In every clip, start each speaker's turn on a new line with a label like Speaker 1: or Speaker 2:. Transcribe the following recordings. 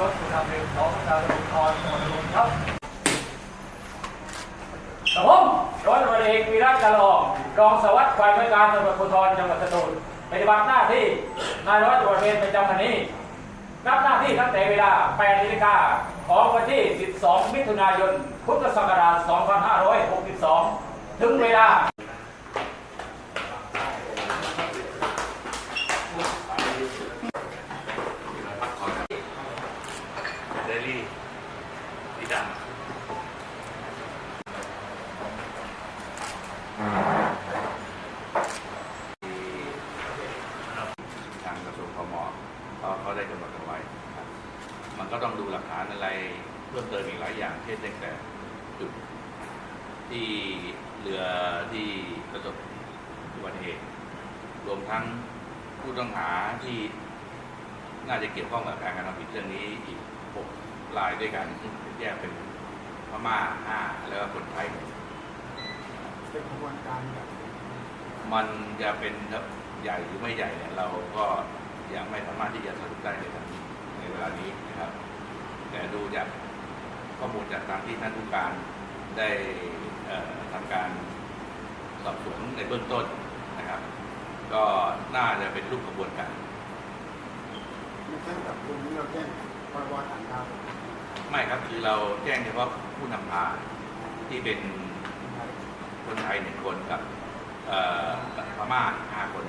Speaker 1: รถคุณทำหนึ่งสองสามสี่ห้าหกเจ็ดแปดเก้าสิบครับกับผมร้อยตำรวจเอกวีระจารองรองสวัสดิ์ฝ่ายบริการตำรวจภูธรจังหวัดสตูลปฏิบัติหน้าที่นายร้อยตำรวจเวรประจำวันนี้รับหน้าที่ตั้งแต่เวลา 8นาฬิกาของวันที่ 12 มิถุนายน พุทธศักราช 2562 ถึงเวลา
Speaker 2: อรี่สีดำทางกระทรวงพมเขาได้กำหนดเอาไว้ มันก็ต้องดูหลักฐานอะไรเพิ่มเติมอีกหลายอย่างเช่นแต่จุดที่เรือที่ประสบอุบัติเหตุรวมทั้งผู้ต้องหาที่น่าจะเกี่ยวข้องกับการกระทำผิดเรื่องนี้อีกหก ลายด้วยกันแยกเป็นพม่าห้าแล้วก็คนไทย
Speaker 3: เป็นขบวนการแบบ
Speaker 2: มันจะเป็นใหญ่หรือไม่ใหญ่เนี่ยเราก็ยังไม่สามารถที่จะสรุปได้ในทันในเวลานี้นะครับ แต่ดูจากข้อมูลจากทางที่ท่านผู้การได้ทำการสอบสวนในเบื้องต้นนะครับ ก็น่าจะเป็นรูปกระบวนการ
Speaker 3: ไม่ใช่แบบนี้เราแจ้งพรบฐานดาว
Speaker 2: ไม่ครับคือเราแจ้งเฉพาะผู้นำพาที่เป็นคนไทยหนึ่งคนกับพม่าห้าคน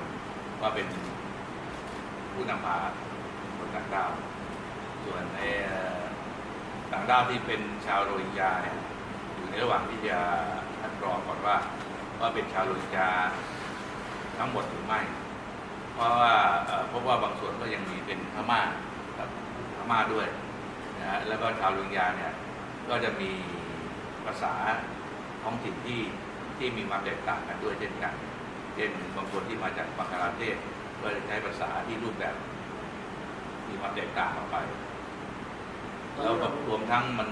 Speaker 2: ว่าเป็นผู้นำพาคนต่างด้าวส่วนในต่างด้าวที่เป็นชาวโรฮิงญาเนี่ยอยู่ในระหว่างที่จะคัดกรองก่อนว่า ว่าเป็นชาวโรฮิงญาทั้งหมดหรือไม่ เพราะว่าพบว่าบางส่วนก็ยังมีเป็นพม่าครับพม่าด้วย นะฮะแล้วก็ชาวลุงยาเนี่ยก็จะมีภาษาท้องถิ่นที่ที่มีความแตกต่างกันด้วยเช่นกันเช่นบางคนที่มาจากบังกลาเทศก็จะใช้ภาษาที่รูปแบบ มีความแตกต่างออกไปแล้วก็รวมทั้งมัน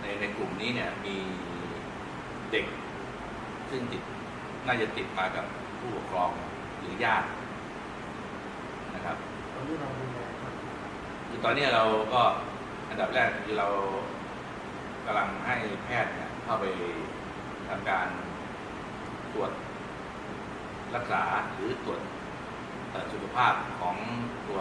Speaker 2: ในในกลุ่มนี้เนี่ยมีเด็ก ซึ่งติดน่าจะติดมากับผู้ปกครองหรือญาตินะครับ
Speaker 3: ตอนนี้เราดูแลครับ
Speaker 2: คือตอนนี้เราก็ อันดับแรกคือเรากำลังให้แพทย์เนี่ยเข้าไปทำการตรวจรักษาหรือตรวจสุขภาพของตัว